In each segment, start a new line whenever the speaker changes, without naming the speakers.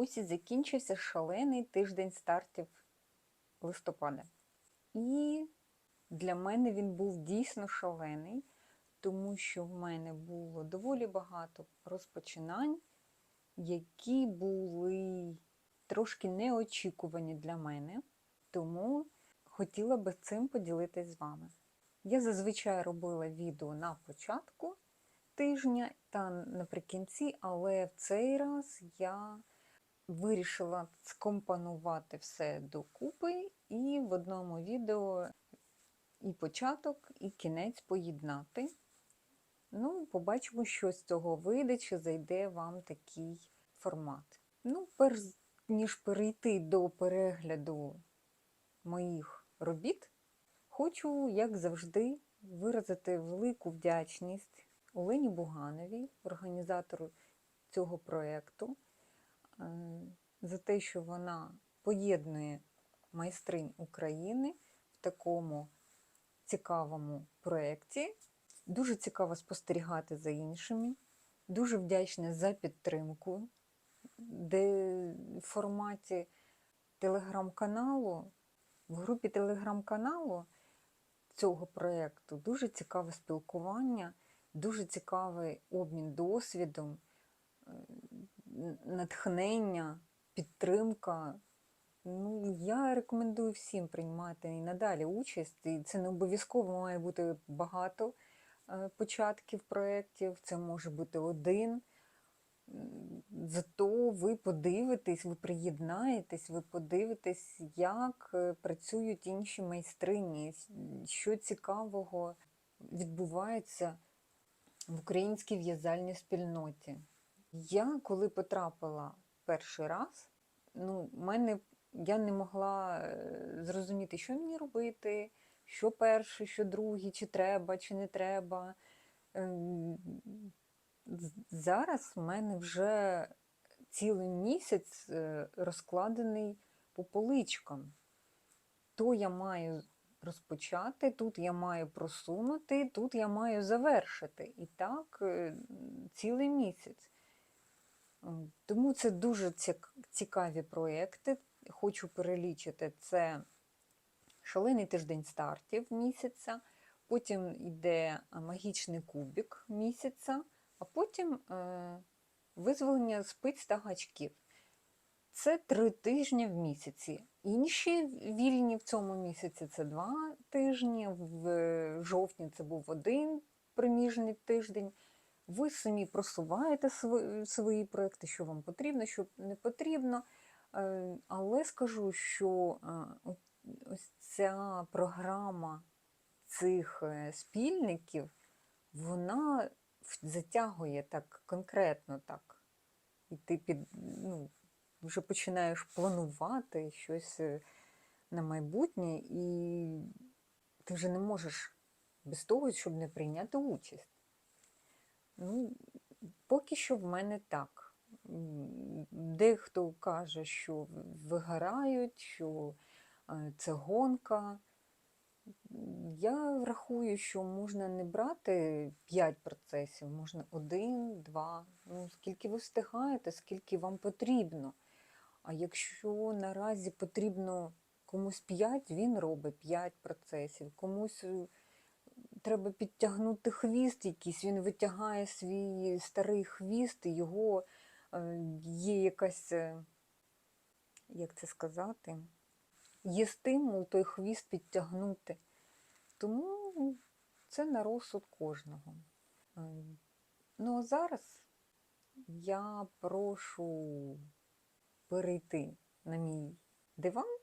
ось і закінчився шалений тиждень стартів листопада. І для мене він був дійсно шалений, тому що в мене було доволі багато розпочинань, які були трошки неочікувані для мене, тому хотіла би цим поділитись з вами. Я зазвичай робила відео на початку тижня та наприкінці, але в цей раз я вирішила скомпонувати все докупи і в одному відео і початок, і кінець поєднати. Ну, побачимо, що з цього вийде, чи зайде вам такий формат. Ну, перш ніж перейти до перегляду моїх робіт, хочу, як завжди, виразити велику вдячність Олені Бугановій, організатору цього проєкту, за те, що вона поєднує майстринь України в такому цікавому проєкті. Дуже цікаво спостерігати за іншими. Дуже вдячна за підтримку, де в форматі телеграм-каналу, в групі телеграм-каналу цього проєкту дуже цікаве спілкування, дуже цікавий обмін досвідом, натхнення, підтримка. Ну, я рекомендую всім приймати і надалі участь, і це не обов'язково має бути багато е, початків проєктів, це може бути один. Зато ви подивитесь, ви приєднаєтесь, ви подивитесь, як е, працюють інші майстрині, що цікавого відбувається в українській в'язальній спільноті. Я коли потрапила перший раз, ну, мене я не могла е, зрозуміти, що мені робити, що перше, що друге, чи треба, чи не треба. Ем, Зараз в мене вже цілий місяць е, розкладений по поличкам. То я маю розпочати, тут я маю просунути, тут я маю завершити. І так е, цілий місяць. Тому це дуже цікаві проєкти. Хочу перелічити це шалений тиждень стартів місяця, потім йде магічний кубік місяця, а потім е, визволення спиць та гачків. Це три тижні в місяці. Інші вільні в цьому місяці це два тижні, в е, жовтні це був один проміжний тиждень. Ви самі просуваєте свої проекти, що вам потрібно, що не потрібно. Е, Але скажу, що е, ось ця програма цих е, спільників, вона затягує так конкретно так. І ти під, ну, вже починаєш планувати щось на майбутнє, і ти вже не можеш без того, щоб не прийняти участь. Ну, поки що в мене так. Дехто каже, що вигорають, що е, це гонка. Я рахую, що можна не брати 5 процесів, можна один, два. Ну, скільки ви встигаєте, скільки вам потрібно. А якщо наразі потрібно комусь 5, він робить 5 процесів, комусь е, треба підтягнути хвіст якийсь, він витягає свій старий хвіст, і його е, є якась, е, як це сказати, є стимул той хвіст підтягнути. Тому це на розсуд кожного. Е, Ну а зараз я прошу перейти на мій диван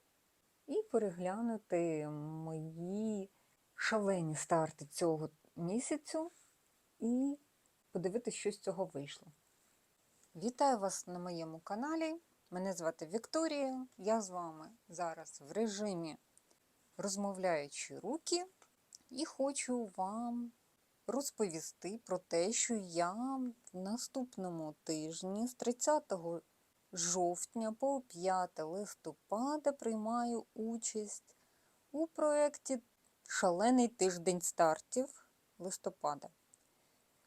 і переглянути мої шалені старти цього місяцю і подивитися, що з цього вийшло. Вітаю вас на моєму каналі. Мене звати Вікторія. Я з вами зараз в режимі розмовляючі руки і хочу вам розповісти про те, що я в наступному тижні з 30 жовтня по 5 листопада приймаю участь у проєкті Шалений тиждень стартів листопада,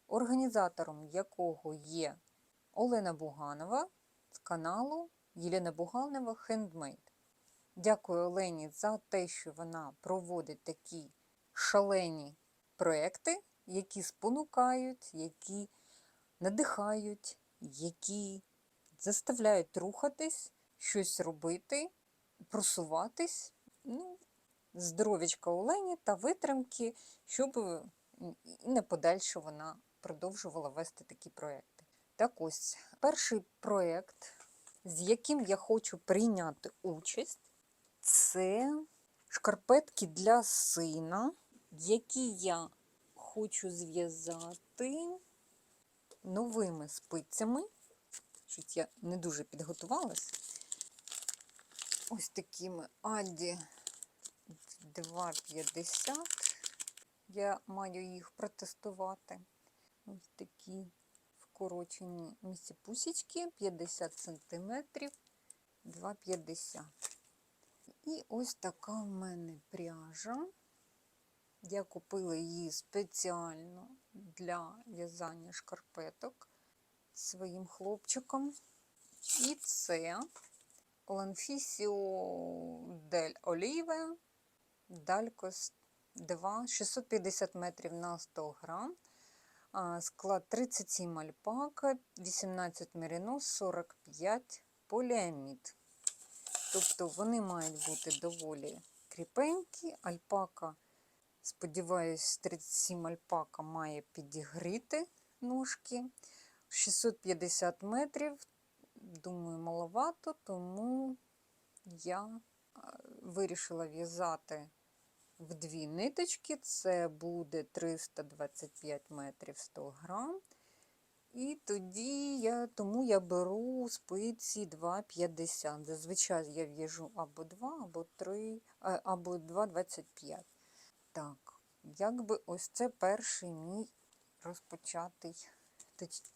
організатором якого є Олена Буганова з каналу Єлена Бугалнева Хендмейд. Дякую Олені за те, що вона проводить такі шалені проекти, які спонукають, які надихають, які заставляють рухатись, щось робити, просуватись. Ну, здоров'ячка Олені та витримки, щоб і не подальше вона продовжувала вести такі проекти. Так ось, перший проект, з яким я хочу прийняти участь, це шкарпетки для сина, які я хочу зв'язати новими спицями. Щось я не дуже підготувалась. Ось такими Аді 2,50. Я маю їх протестувати. Ось такі вкорочені місцепусічки 50 см 2,50. І ось така в мене пряжа. Я купила її спеціально для в'язання шкарпеток своїм хлопчиком. І це Lanfisio del Olive Далькос 2, 650 метрів на 100 грам. Склад 37 альпака, 18 меринос, 45 поліамід. Тобто вони мають бути доволі кріпенькі. Альпака, сподіваюсь, 37 альпака має підігріти ножки. 650 метрів, думаю, маловато, тому я вирішила в'язати в дві ниточки. Це буде 325 метрів 100 грам. І тоді я, тому я беру спиці 2,50. Зазвичай я в'яжу або 2, або 3, або 2,25. Так, якби ось це перший мій розпочатий,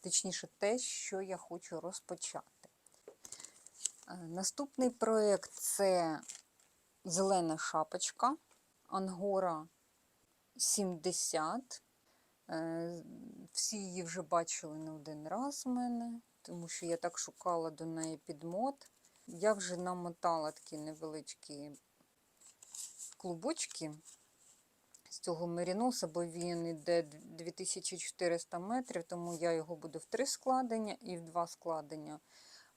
точніше, те, що я хочу розпочати. Наступний проєкт це зелена шапочка Ангора 70. Е, всі її вже бачили не один раз в мене, тому що я так шукала до неї підмот. Я вже намотала такі невеличкі клубочки з цього меріноса, бо він йде 2400 метрів, тому я його буду в три складення і в два складення.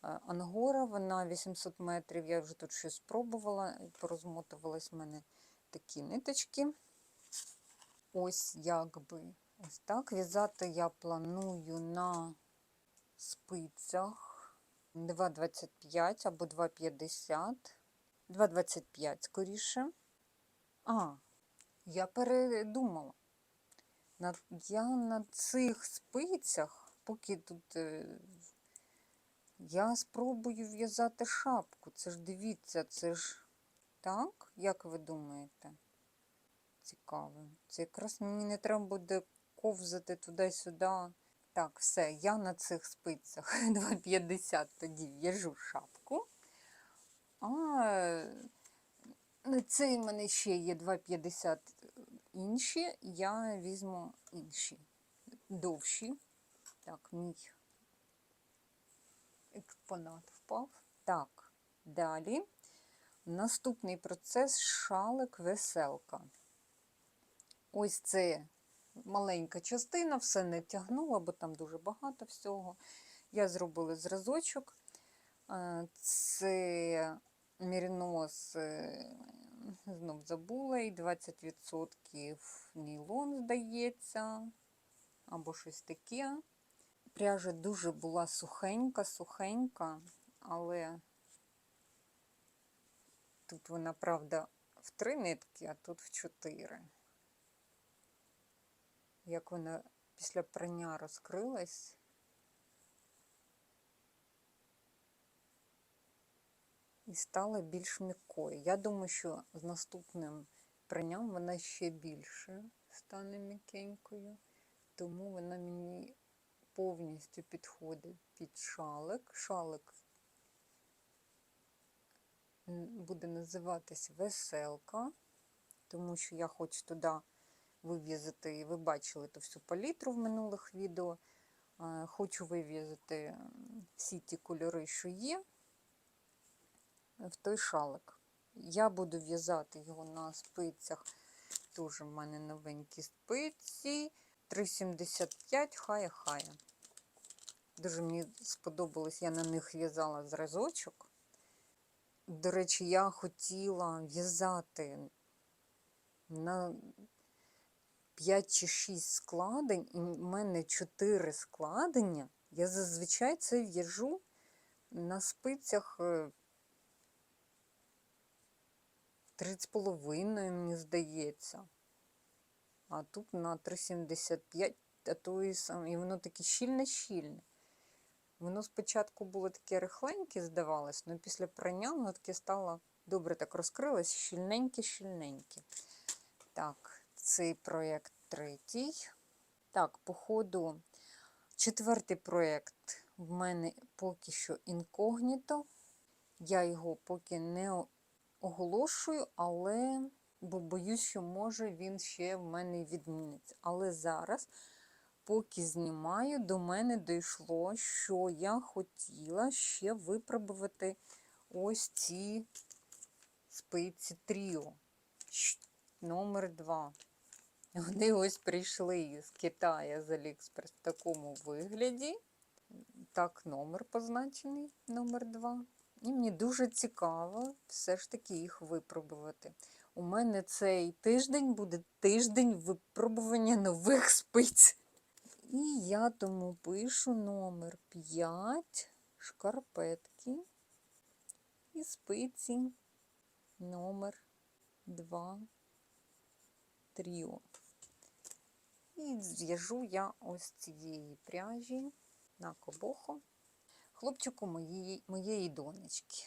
Е, Ангора, вона 800 метрів. Я вже тут щось спробувала, порозмотувались в мене такі ниточки. Ось якби ось так. В'язати я планую на спицях 2,25 або 2,50, 2,25 скоріше. А, я передумала. Я на цих спицях, поки тут е, я спробую в'язати шапку. Це ж дивіться, це ж так, як ви думаєте? Цікаво. Це якраз мені не треба буде ковзати туди-сюди. Так, все, я на цих спицях 2,50 тоді в'яжу шапку. А на цей в мене ще є 2,50 інші, я візьму інші, довші. Так, мій експонат впав. Так, далі. Наступний процес шалик веселка. Ось це маленька частина, все не тягнула, бо там дуже багато всього. Я зробила зразочок. Е, це мірінос, е, знов забула, і 20% нілон, здається, або щось таке. Пряжа дуже була сухенька, сухенька, але тут вона, правда, в три нитки, а тут в чотири. Як вона після прання розкрилась. І стала більш м'якою. Я думаю, що з наступним пранням вона ще більше стане м'якенькою, тому вона мені повністю підходить під шалик. Шалик буде називатись веселка, тому що я хочу туди вив'язати, ви бачили ту всю палітру в минулих відео. Хочу вив'язати всі ті кольори, що є. в той шалик. Я буду в'язати його на спицях. Дуже в мене новенькі спиці. 3,75 хая хая. Дуже мені сподобалось, я на них в'язала зразочок. До речі, я хотіла в'язати на 5 чи 6 складень, і в мене 4 складення. Я зазвичай це в'яжу на спицях е, 3,5, мені здається. А тут на 3,75, а то і і воно таке щільне-щільне. Воно спочатку було таке рихленьке, здавалось, але після прання воно таке стало добре так розкрилось, щільненьке-щільненьке. Так, цей проєкт третій. Так, по ходу четвертий проєкт в мене поки що інкогніто. Я його поки не оголошую, але бо боюсь, що може він ще в мене відміниться. Але зараз, поки знімаю, до мене дійшло, що я хотіла ще випробувати ось ці спиці Тріо номер 2. Вони ось прийшли з Китаю з Аліекспрес в такому вигляді. Так, номер позначений, номер 2. І мені дуже цікаво все ж таки їх випробувати. У мене цей тиждень буде тиждень випробування нових спиць. І я тому пишу номер 5 шкарпетки і спиці номер 2 тріо. І зв'яжу я ось цієї пряжі на кобохо хлопчику моєї, моєї донечки.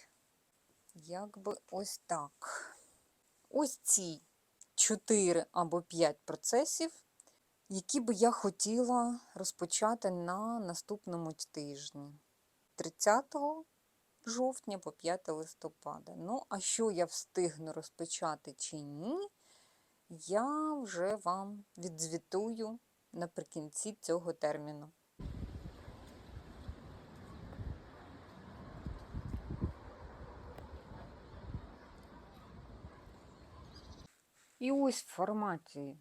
Якби ось так. Ось ці 4 або 5 процесів, які би я хотіла розпочати на наступному тижні. 30 жовтня по 5 листопада. Ну, а що я встигну розпочати чи ні, я вже вам відзвітую наприкінці цього терміну. І ось в форматі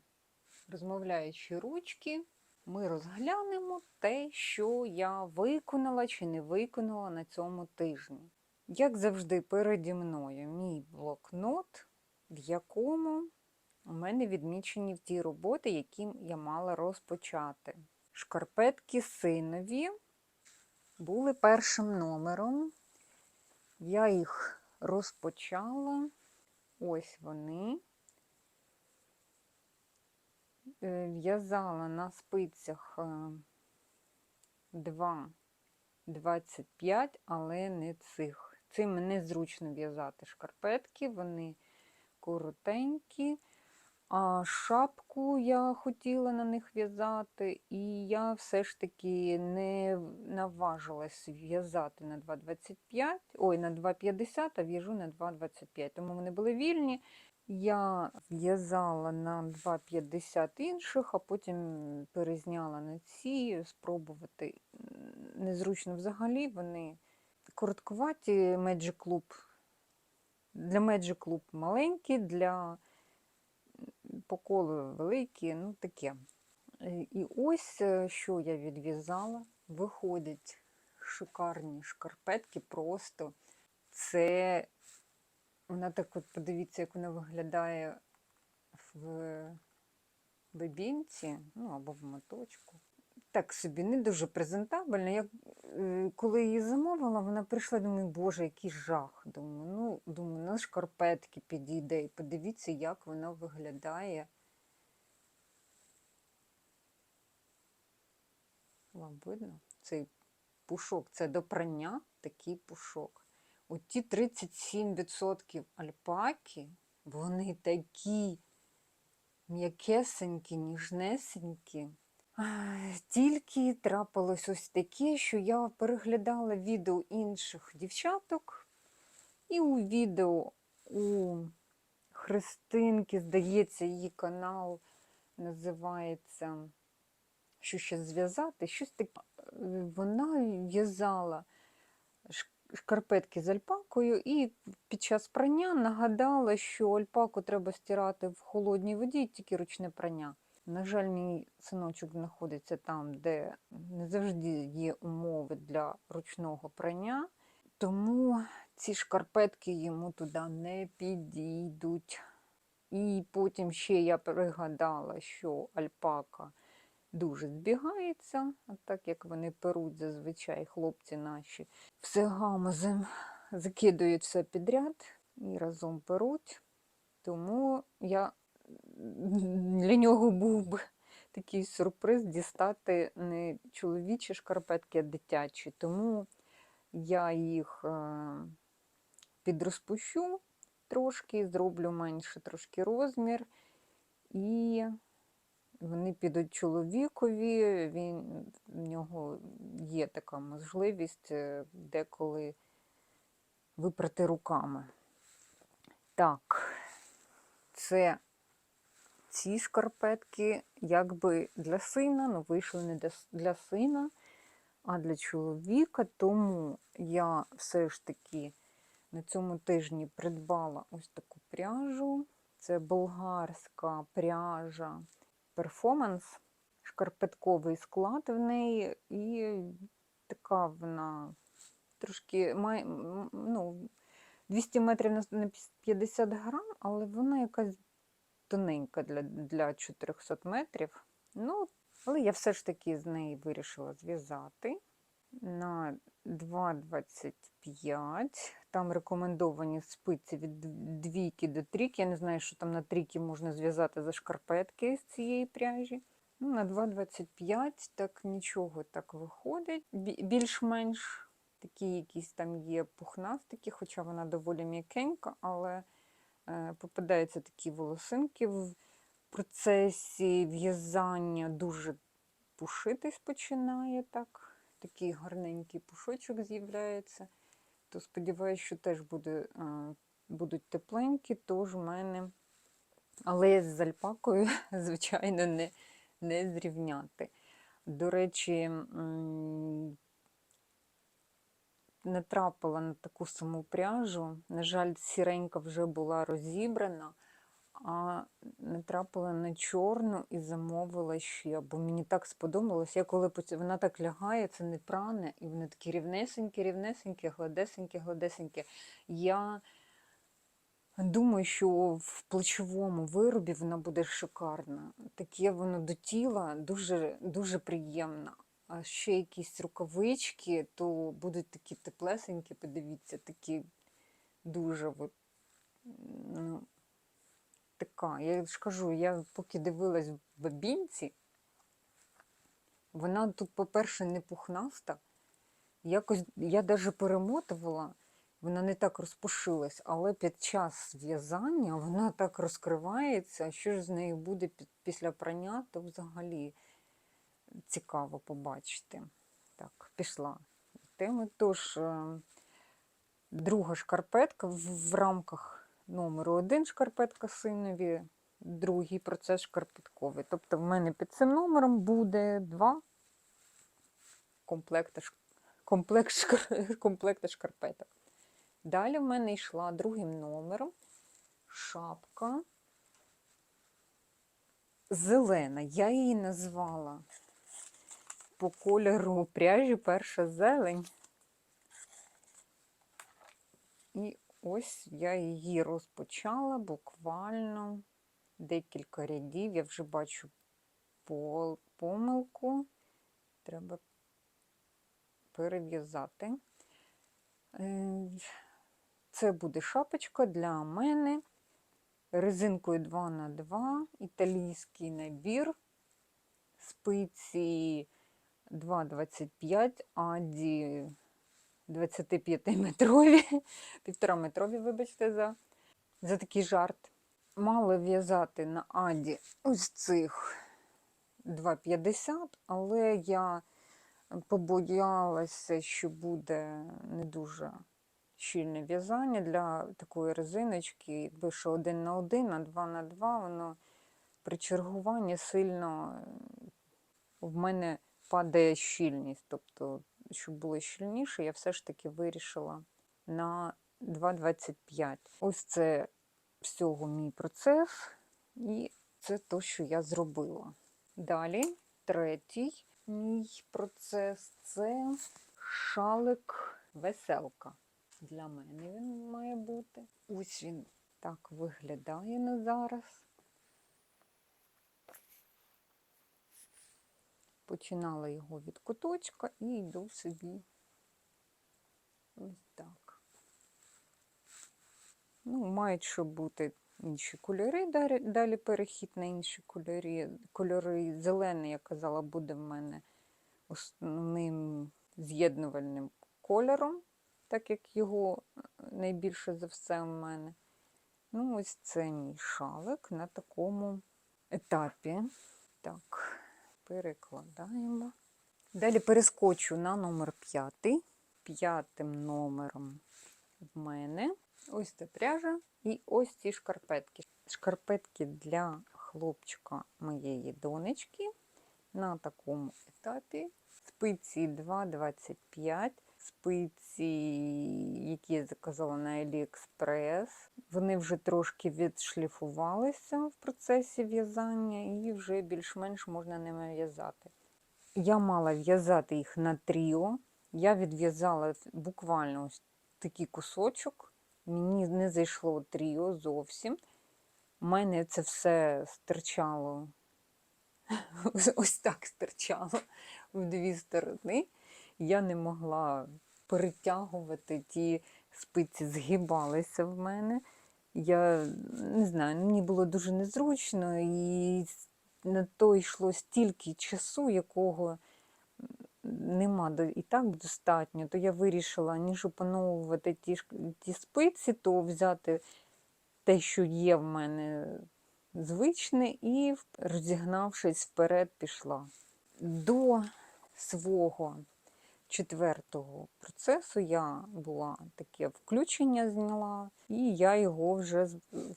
розмовляючі ручки ми розглянемо те, що я виконала чи не виконала на цьому тижні. Як завжди, переді мною мій блокнот, в якому у мене відмічені ті роботи, які я мала розпочати. Шкарпетки синові були першим номером. Я їх розпочала. Ось вони. Е, В'язала на спицях 2,25, але не цих. Цим незручно в'язати шкарпетки, вони коротенькі. А шапку я хотіла на них в'язати, і я все ж таки не наважилась в'язати на 2,25, ой, на 2,50, а в'яжу на 2,25. Тому вони були вільні. Я в'язала на 2,50 інших, а потім перезняла на ці, спробувати. Незручно взагалі, вони короткуваті Magic Club. Для Magic Club маленькі, для по колу великі, ну таке. Е, І ось е, що я відв'язала. Виходять шикарні шкарпетки, просто це вона так от подивіться, як вона виглядає в бебінці, ну або в моточку. Так собі, не дуже презентабельно. Я е, коли її замовила, вона прийшла, думаю, боже, який жах. Думаю, ну, думаю, на шкарпетки підійде. І подивіться, як вона виглядає. Вам видно? Цей пушок. Це до прання такий пушок. Оті 37% альпаки, вони такі м'якесенькі, ніжнесенькі. Тільки трапилось ось таке, що я переглядала відео інших дівчаток, і у відео у Христинки, здається, її канал називається Що ще зв'язати? Щось таке. Вона в'язала шкарпетки з альпакою і під час прання нагадала, що альпаку треба стирати в холодній воді, тільки ручне прання. На жаль, мій синочок знаходиться там, де не завжди є умови для ручного прання, тому ці шкарпетки йому туди не підійдуть. І потім ще я пригадала, що альпака дуже збігається, так як вони перуть зазвичай хлопці наші, все гамузем закидують все підряд і разом перуть. Тому я для нього був би такий сюрприз дістати не чоловічі шкарпетки, а дитячі. Тому я їх е, підрозпущу трошки, зроблю менше трошки розмір. І вони підуть чоловікові, він, в нього є така можливість е, деколи випрати руками. Так, це ці шкарпетки якби для сина, ну вийшли не для сина, а для чоловіка. Тому я все ж таки на цьому тижні придбала ось таку пряжу. Це болгарська пряжа перформанс, шкарпетковий склад в неї, і така вона трошки має ну, 200 метрів на- на 50 грам, але вона якась тоненька для, для 400 метрів. Ну, але я все ж таки з неї вирішила зв'язати на 2,25. Там рекомендовані спиці від двійки до трійки. Я не знаю, що там на трійки можна зв'язати за шкарпетки з цієї пряжі. Ну, на 2,25 так нічого так виходить. Більш-менш такі якісь там є пухнастики, хоча вона доволі м'якенька, але е, попадаються такі волосинки в процесі в'язання дуже пушитись починає так. Такий гарненький пушочок з'являється. То сподіваюся, що теж буде, будуть тепленькі, тож в мене. Але з альпакою, звичайно, не, не зрівняти. До речі, натрапила на таку саму пряжу. На жаль, сіренька вже була розібрана, а натрапила на чорну і замовила ще, бо мені так сподобалось. Я коли вона так лягає, це не пране, і вони такі рівнесенькі, рівнесенькі, гладесенькі, гладесенькі. Я думаю, що в плечовому виробі вона буде шикарна. Таке воно до тіла дуже, дуже приємно. А ще якісь рукавички, то будуть такі теплесенькі, подивіться, такі дуже ну, така. Я ж кажу, я поки дивилась в бабінці, вона тут, по-перше, не пухнаста. Якось я навіть перемотувала, вона не так розпушилась, але під час в'язання вона так розкривається. а Що ж з нею буде після прання, то взагалі цікаво побачити. Так, пішла теми. Тож, е, друга шкарпетка в, в рамках номеру один шкарпетка синові, другий процес шкарпетковий. Тобто в мене під цим номером буде два комплекти, комплект, комплекти шкарпеток. Далі в мене йшла другим номером шапка зелена. Я її назвала по кольору пряжі перша зелень. І ось я її розпочала буквально декілька рядів. Я вже бачу помилку. Треба перев'язати. Е, Це буде шапочка для мене резинкою 2х2, італійський набір, спиці 2,25, аді 25-метрові, півтора-метрові, вибачте, за, за такий жарт. Мала в'язати на аді ось цих 2,50, але я побоялася, що буде не дуже щільне в'язання для такої резиночки, що один на один, а два на два, воно при чергуванні сильно в мене падає щільність. Тобто щоб було щільніше, я все ж таки вирішила на 2,25. Ось це всього мій процес, і це те, що я зробила. Далі, третій мій процес це шалик веселка. Для мене він має бути. Ось він так виглядає на зараз. Починала його від куточка і йду собі ось так. Ну, мають що бути інші кольори, далі, перехід на інші кольори. Кольори зелений, я казала, буде в мене основним з'єднувальним кольором, так як його е, найбільше за все в мене. Ну, ось це мій шалик на такому етапі. Так, перекладаємо. Далі перескочу на номер 5. П'ятим номером в мене ось ця пряжа і ось ці шкарпетки. Шкарпетки для хлопчика моєї донечки на такому етапі. Спиці 2,25, спиці, які я заказала на AliExpress. Вони вже трошки відшліфувалися в процесі в'язання і вже більш-менш можна ними в'язати. Я мала в'язати їх на тріо. Я відв'язала буквально ось такий кусочок. Мені не зайшло тріо зовсім. У мене це все стирчало, ось так стирчало в дві сторони. Я не могла перетягувати, ті спиці згибалися в мене. Я не знаю, мені було дуже незручно, і на то йшло стільки часу, якого нема і так достатньо, то я вирішила, ніж опановувати ті, ті спиці, то взяти те, що є в мене звичне, і, розігнавшись вперед, пішла. До свого четвертого процесу я була таке включення зняла, і я його вже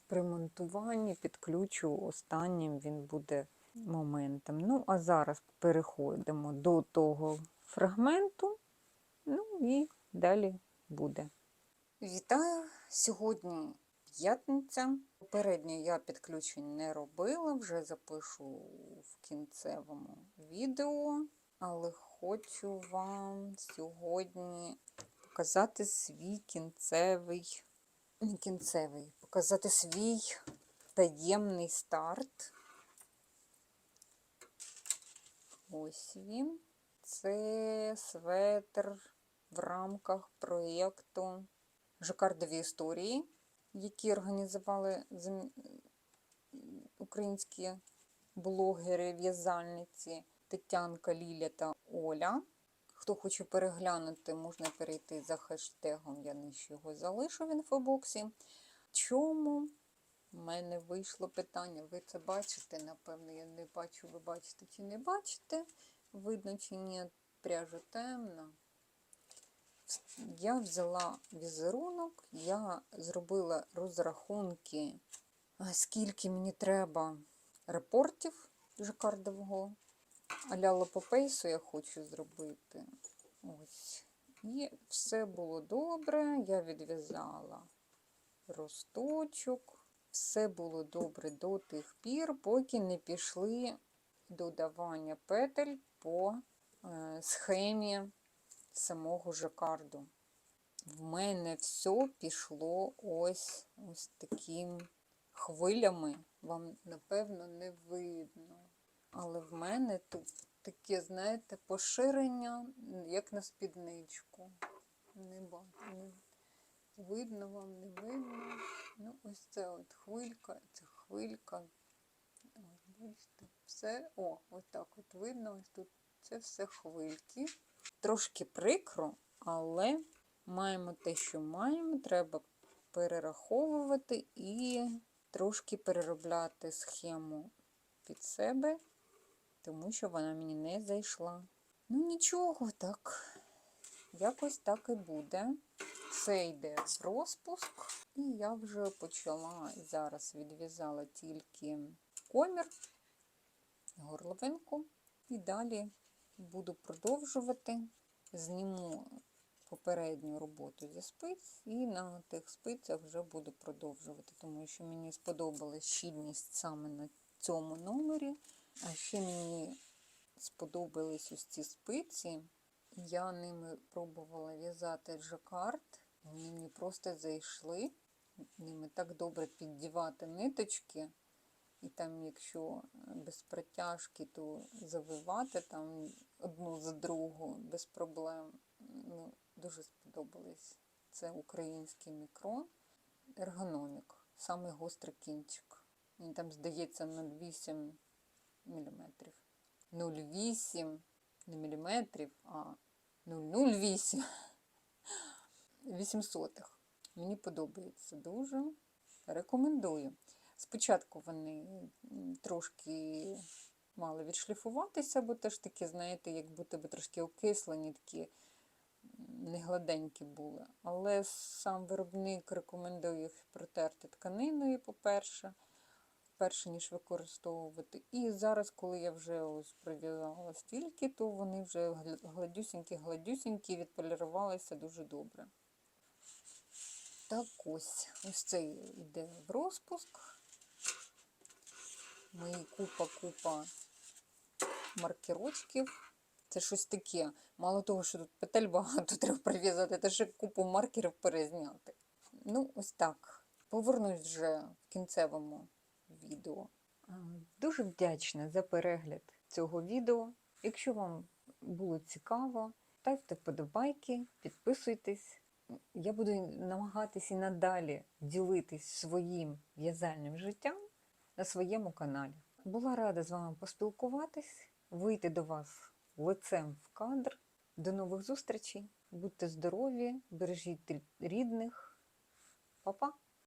при монтуванні підключу останнім він буде моментом. Ну, а зараз переходимо до того фрагменту, ну і далі буде. Вітаю! Сьогодні п'ятниця. Попередньо я підключень не робила, вже запишу в кінцевому відео, але хочу вам сьогодні показати свій кінцевий, не кінцевий, показати свій таємний старт. Ось він. Це светр в рамках проєкту Жакардові історії, які організували українські блогери, в'язальниці Тетянка, Ліля та Оля. Хто хоче переглянути, можна перейти за хештегом, я нижче його залишу в інфобоксі. Чому в мене вийшло питання? Ви це бачите, напевно, я не бачу, ви бачите чи не бачите. Видно, чи ні, пряжа темна. Я взяла візерунок, я зробила розрахунки, скільки мені треба репортів жакардового аля лопопейсу я хочу зробити. Ось. І все було добре. Я відв'язала росточок. Все було добре до тих пір, поки не пішли додавання петель по е, схемі самого жакарду. В мене все пішло ось ось таким хвилями. Вам, напевно, не видно. Але в мене тут таке, знаєте, поширення, як на спідничку. Не бачу. Видно вам, не видно. Ну, ось це от хвилька, це хвилька. Ось, бачите, все. О, ось так от видно, ось тут це все хвильки. Трошки прикро, але маємо те, що маємо. Треба перераховувати і трошки переробляти схему під себе тому що вона мені не зайшла. Ну, нічого, так, якось так і буде. Це йде в розпуск, і я вже почала, зараз відв'язала тільки комір, горловинку, і далі буду продовжувати зніму попередню роботу зі спиць і на тих спицях вже буду продовжувати, тому що мені сподобалась щільність саме на цьому номері. А ще мені сподобались ось ці спиці. Я ними пробувала в'язати жакард. Вони мені просто зайшли. Ними так добре піддівати ниточки. І там, якщо без протяжки, то завивати там одну за другу без проблем. Ну, дуже сподобались. Це український мікрон, ергономік, самий гострий кінчик. Він там, здається, 0,8 мм. 0,8 не міліметрів, а 0,08 800. Мені подобається дуже. Рекомендую. Спочатку вони трошки мали відшліфуватися, бо теж такі, знаєте, як будто трошки окислені, такі негладенькі були. Але сам виробник рекомендує їх протерти тканиною, по-перше, перше, ніж використовувати. І зараз, коли я вже ось пров'язала стільки, то вони вже гладюсінькі-гладюсінькі, відполірувалися дуже добре. Так ось, ось це йде в розпуск. Мої купа-купа маркерочків. Це щось таке. Мало того, що тут петель багато треба прив'язати, та ще купу маркерів перезняти. Ну, ось так. Повернусь вже в кінцевому відео. Дуже вдячна за перегляд цього відео. Якщо вам було цікаво, ставте вподобайки, підписуйтесь. Я буду намагатися і надалі ділитись своїм в'язальним життям на своєму каналі. Була рада з вами поспілкуватись, вийти до вас лицем в кадр. До нових зустрічей. Будьте здорові, бережіть рідних. Па-па!